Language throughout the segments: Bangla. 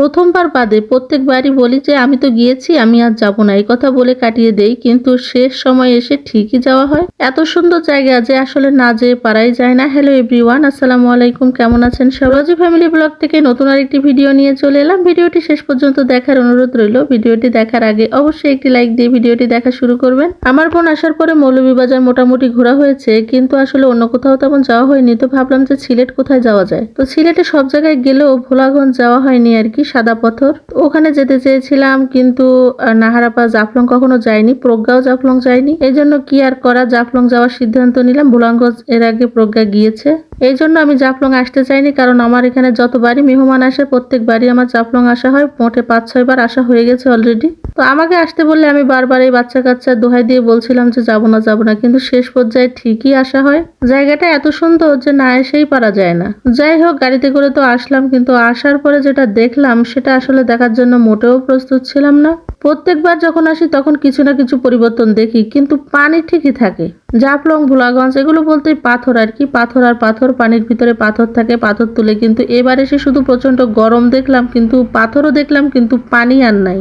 প্রথমবার বাদে প্রত্যেকবারই বলি যে, আমি তো গিয়েছি, আমি আর যাব না। এই কথা বলে কাটিয়ে দেই, কিন্তু শেষ সময় এসে ঠিকই যাওয়া হয়। এত সুন্দর জায়গা যে আসলে না যেয়ে পারাই যায় না। হ্যালো এভরিওয়ান আসসালামু আলাইকুম, কেমন আছেন সবাজি ফ্যামিলি ব্লগ থেকে নতুন আরেকটি ভিডিও নিয়ে চলে এলাম। ভিডিওটি শেষ পর্যন্ত দেখার অনুরোধ রইল। ভিডিওটি দেখার আগে অবশ্যই একটি লাইক দিয়ে ভিডিওটি দেখা শুরু করবেন। আমার বোন আসার পরে মৌলভীবাজার মোটামুটি ঘোরা হয়েছে, কিন্তু আসলে অন্য কোথাও তেমন যাওয়া হয়নি। তো ভাবলাম যে সিলেট কোথায় যাওয়া যায়? তো সিলেটে সব জায়গায় গেলেও ভোলাগঞ্জ যাওয়া হয়নি আর কি। সাদা পাথর। ওখানে যেতে চেয়েছিলাম কিন্তু নাহারাপা জাফলং কখনো যায়নি, প্রজ্ঞাও জাফলং যায়নি। এই জন্য কি আর করা, জাফলং যাওয়ার সিদ্ধান্ত নিলাম ভোলাগঞ্জ এর আগে প্রজ্ঞা গিয়েছে। এই জন্য আমি জাফলং আসতে চাইনি কারণ আমার এখানে যতবারই মেহমান আসে, প্রত্যেকবারই আমার জাফলং আসা হয়। মোটে পাঁচ ছয় বার আসা হয়ে গেছে অলরেডি তো আমাকে আসতে বললে আমি বারবার এই বাচ্চা কাচ্চা দোহাই দিয়ে বলছিলাম যে যাব না যাব না, কিন্তু শেষ পর্যায়ে ঠিকই আসা হয়। জায়গাটা এত সুন্দর যে না এসেই পারা যায় না। যাই হোক, গাড়িতে করে তো আসলাম, কিন্তু আসার পরে যেটা দেখলাম সেটা আসলে দেখার জন্য মোটেও প্রস্তুত ছিলাম না। প্রত্যেকবার যখন আসি, তখন কিছু না কিছু পরিবর্তন দেখি, কিন্তু পানি ঠিকই থাকে। জাফলং, ভোলাগঞ্জ, এগুলো বলতেই পাথর আর কি, পাথর আর পাথর, পানির ভিতরে পাথর থাকে, পাথর তুলে কিন্তু এবার এসে শুধু প্রচণ্ড গরম দেখলাম, কিন্তু পাথরও দেখলাম, কিন্তু পানি আর নাই।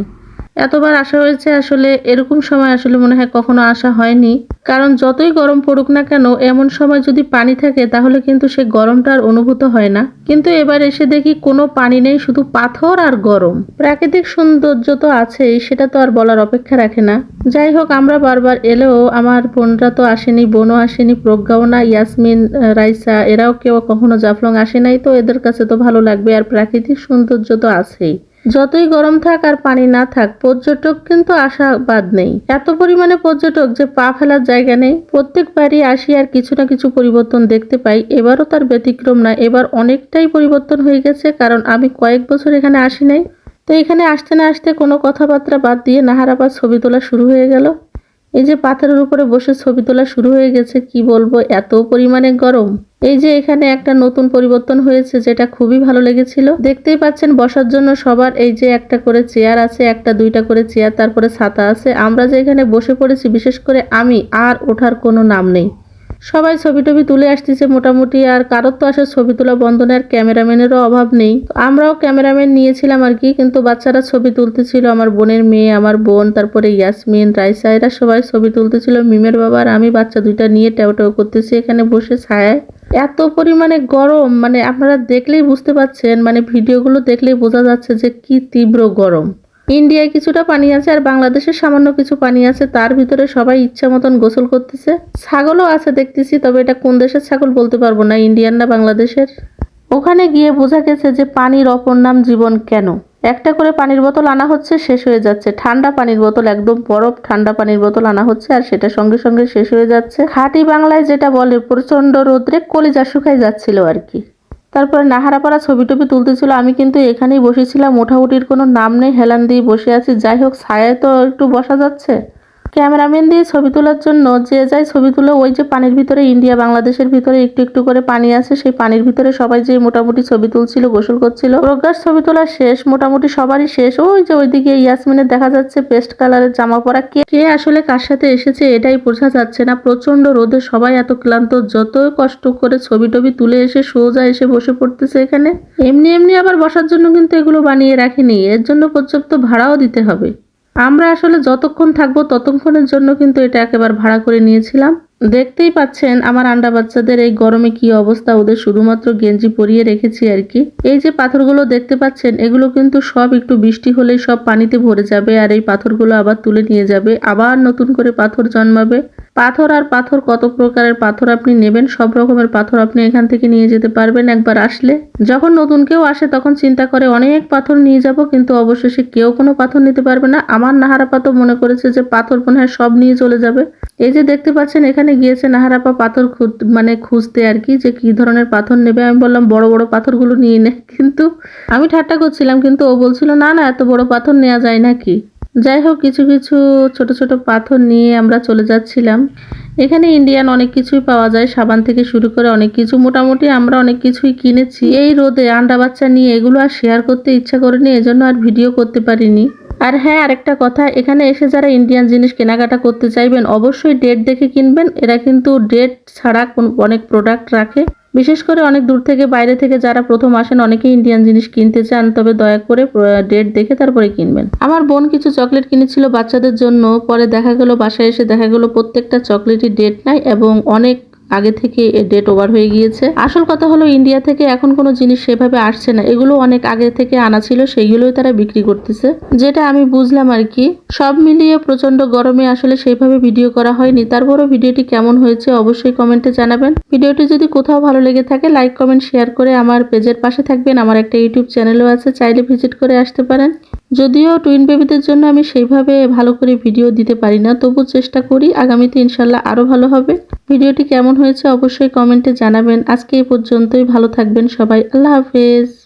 এতবার আসা হয়েছে আসলে এরকম সময় আসলে মনে হয় কখনো আসা হয়নি। কারণ যতই গরম পড়ুক না কেন, এমন সময় যদি পানি থাকে, তাহলে কিন্তু সে গরমটা আর অনুভূত হয় না। কিন্তু এবার এসে দেখি কোনো পানি নেই, শুধু পাথর আর গরম। প্রাকৃতিক সৌন্দর্য তো আছেই, সেটা তো আর বলার অপেক্ষা রাখে না। যাই হোক, আমরা বারবার এলেও আমার বোনরা তো আসেনি, বোনও আসেনি, প্রজ্ঞাও না, ইয়াসমিন, রাইসা, এরাও কেউ কখনো জাফলং আসে নাই, তো এদের কাছে তো ভালো লাগবে। আর প্রাকৃতিক সৌন্দর্য তো আছেই। যতই গরম থাক আর পানি না থাক, পর্যটক কিন্তু আশাবাদ নেই। এত পরিমাণে পর্যটক যে পা ফেলার জায়গা নেই, প্রত্যেকবারই আসি আর কিছু না কিছু পরিবর্তন দেখতে পাই। এবারও তার ব্যতিক্রম না, এবার অনেকটাই পরিবর্তন হয়ে গেছে, কারণ আমি কয়েক বছর এখানে আসি নাই। তো এখানে আসতে না আসতে কোনো কথাবার্তা বাদ দিয়ে নাহারাবার ছবি তোলা শুরু হয়ে গেল। এই যে পাথরের উপরে বসে ছবি তোলা শুরু হয়ে গেছে, কি বলব? এত পরিমাণে গরম। এই যে এখানে একটা নতুন পরিবর্তন হয়েছে, যেটা খুবই ভালো লেগেছিল। দেখতেই পাচ্ছেন, বসার জন্য সবার এই যে একটা করে চেয়ার আছে, একটা দুইটা করে চেয়ার, তারপরে ছাতা আছে। আমরা যে এখানে বসে পড়েছি, বিশেষ করে আমি, আর ওঠার কোনো নাম নেই। সবাই ছবি টবি তুলে আসতেছে মোটামুটি, আর কারোর তো আসলে ছবি তোলা বন্ধনে আর ক্যামেরাম্যানেরও অভাব নেই। আমরাও ক্যামেরাম্যান নিয়েছিলাম আর কি, কিন্তু বাচ্চারা ছবি তুলতেছিল, আমার বোনের মেয়ে, আমার বোন, তারপরে ইয়াসমিন, রাইসা, এরা সবাই ছবি তুলতেছিল। মিমের বাবা আর আমি বাচ্চা দুইটা নিয়ে টেও টেও করতেছি এখানে বসে ছায়ায়। এত পরিমাণে গরম মানে আপনারা দেখলেই বুঝতে পাচ্ছেন মানে ভিডিওগুলো দেখলেই বোঝা যাচ্ছে যে কি তীব্র গরম। ইন্ডিয়ায় কিছুটা পানি আছে আর বাংলাদেশের সামান্য কিছু পানি আছে, তার ভিতরে সবাই ইচ্ছা মতন গোসল করতেছে। ছাগলও আছে দেখতেছি, তবে এটা কোন দেশের ছাগল বলতে পারব না, ইন্ডিয়ান না বাংলাদেশের? ওখানে গিয়ে বোঝা গেছে যে পানির অপর নাম জীবন কেন? একটা করে পানির বোতল আনা হচ্ছে, শেষ হয়ে যাচ্ছে। ঠান্ডা পানির বোতল, একদম বরফ ঠান্ডা পানির বোতল আনা হচ্ছে আর সেটা সঙ্গে সঙ্গে শেষ হয়ে যাচ্ছে। খাঁটি বাংলায় যেটা বলে প্রচণ্ড রোদ্রে কলিজা শুকাই যাচ্ছিল আর কি। তারপরে নাহারাপাড়া ছবি টবি তুলতেছিল। আমি কিন্তু এখানেই বসেছিলাম। মোটামুটির কোনো নাম নেই। হেলান দিয়ে বসে আছি। যাই হোক, ছায়ায় তো একটু বসা যাচ্ছে। ক্যামেরাম্যান দিয়ে ছবি তোলার জন্য যে যাই ছবি তুলে, ওই যে পানির ভিতরে ইন্ডিয়া, বাংলাদেশের ভিতরে একটু একটু করে পানি আছে, সেই পানির ভিতরে সবাই যে মোটামুটি ছবি তুলছিল, গোসল করছিল। প্রজ্ঞার ছবি তোলা শেষ, মোটামুটি সবারই শেষ। ওই যে ওইদিকে ইয়াসমিনের দেখা যাচ্ছে পেস্ট কালারের জামা পরা কে কে আসলে কার সাথে এসেছে এটাই বোঝা যাচ্ছে না। প্রচণ্ড রোদে সবাই এত ক্লান্ত, যত কষ্ট করে ছবি টবি তুলে এসে সোজা এসে বসে পড়তেছে এখানে। এমনি এমনি আবার বসার জন্য কিন্তু এগুলো বানিয়ে রাখিনি, এর জন্য পর্যাপ্ত ভাড়াও দিতে হবে। আমরা আসলে যতক্ষণ থাকব ততক্ষণের জন্য কিন্তু এটা একেবারে ভাড়া করে নিয়েছিলাম। দেখতেই পাচ্ছেন আমার আন্ডা বাচ্চাদের এই গরমে কি অবস্থা, ওদের শুধুমাত্র গেঞ্জি পরিয়ে রেখেছি আর কি। এই যে পাথরগুলো দেখতে পাচ্ছেন, এগুলো কিন্তু সব একটু বৃষ্টি হলেই সব পানিতে ভরে যাবে আর এই পাথরগুলো আবার তুলে নিয়ে যাবে, আবার নতুন করে পাথর জন্মাবে। পাথর আর পাথর কত প্রকারের পাথর আপনি নেবেন? সব রকমের পাথর আপনি এখান থেকে নিয়ে যেতে পারবেন একবার আসলে। যখন নতুন কেউ আসে তখন চিন্তা করে, অনেক পাথর নিয়ে যাব, কিন্তু অবশেষে কেউ কোনো পাথর নিতে পারবে না। আমার নাহারাপা তো মনে করেছে যে পাথর মনে হয় সব নিয়ে চলে যাবে। এই যে দেখতে পাচ্ছেন, এখানে গিয়েছে নাহারাপা পাথর খুঁজ মানে খুঁজতে আর কি, যে কি ধরনের পাথর নেবে। আমি বললাম, বড় বড় পাথরগুলো নিয়ে নে। কিন্তু আমি ঠাট্টা করছিলাম, কিন্তু ও বলছিল, না না, এত বড় পাথর নেওয়া যায় নাকি যাই হোক, কিছু কিছু ছোট ছোট পাথর নিয়ে আমরা চলে যাচ্ছিলাম। এখানে ইন্ডিয়ান অনেক কিছুই পাওয়া যায়, সাবান থেকে শুরু করে অনেক কিছু। মোটামুটি আমরা অনেক কিছুই কিনেছি। এই রোদে আন্ডা বাচ্চা নিয়ে এগুলো আর শেয়ার করতে ইচ্ছা করেনি, এজন্য আর ভিডিও করতে পারিনি। আর হ্যাঁ আরেকটা কথা, এখানে এসে যারা ইন্ডিয়ান জিনিস কেনাকাটা করতে চাইবেন, অবশ্যই ডেট দেখে কিনবেন। এরা কিন্তু ডেট ছাড়া কোন- অনেক প্রোডাক্ট রাখে। বিশেষ করে অনেক দূর থেকে, বাইরে থেকে যারা প্রথম আসেন, অনেকেই ইন্ডিয়ান জিনিস কিনতে চান। তবে দয়া করে ডেট দেখে তারপরে কিনবেন। আমার বোন কিছু চকলেট কিনেছিল বাচ্চাদের জন্য। পরে দেখা গেল, বাসায় এসে দেখা গেল, প্রত্যেকটা চকলেটই ডেট নাই এবং অনেক আগে থেকে ডেট ওভার হয়ে গিয়েছে। আসল কথা হলো ইন্ডিয়া থেকে এখন কোনো জিনিস সেভাবে আসছে না। এগুলো অনেক আগে থেকে আনা ছিল, সেইগুলোই তারা বিক্রি করতেছে। যেটা আমি বুঝলাম আর কি, সব মিলিয়ে প্রচণ্ড গরমে আসলে সেইভাবে ভিডিও করা হয়নি। তারপরও ভিডিওটি কেমন হয়েছে অবশ্যই কমেন্টে জানাবেন। ভিডিওটি যদি কোথাও ভালো লেগে থাকে লাইক কমেন্ট শেয়ার করে আমার পেজের পাশে থাকবেন। আমার একটা ইউটিউব চ্যানেলও আছে, চাইলে ভিজিট করে আসতে পারেন। যদিও টুইন বেবিদের জন্য আমি সেইভাবে ভালো করে ভিডিও দিতে পারি না তবু চেষ্টা করি, আগামীতে ইনশাল্লাহ আরও ভালো হবে। ভিডিওটি কেমন হয়েছে অবশ্যই কমেন্টে জানাবেন। আজকে এই পর্যন্তই, ভালো থাকবেন সবাই, আল্লাহ হাফেজ।